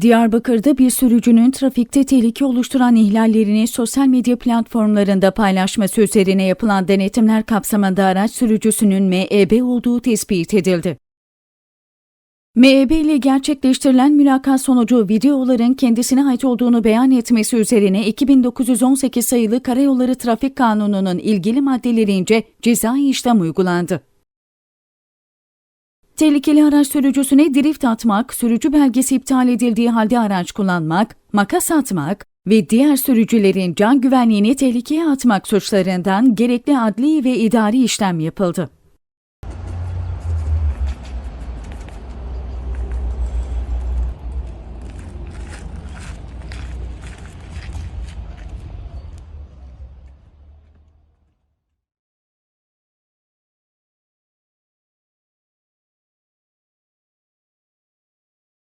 Diyarbakır'da bir sürücünün trafikte tehlike oluşturan ihlallerini sosyal medya platformlarında paylaşması üzerine yapılan denetimler kapsamında araç sürücüsünün MEB olduğu tespit edildi. MEB ile gerçekleştirilen mülakat sonucu videoların kendisine ait olduğunu beyan etmesi üzerine 2918 sayılı Karayolları Trafik Kanunu'nun ilgili maddelerince cezai işlem uygulandı. Tehlikeli araç sürücüsüne drift atmak, sürücü belgesi iptal edildiği halde araç kullanmak, makas atmak ve diğer sürücülerin can güvenliğini tehlikeye atmak suçlarından gerekli adli ve idari işlem yapıldı.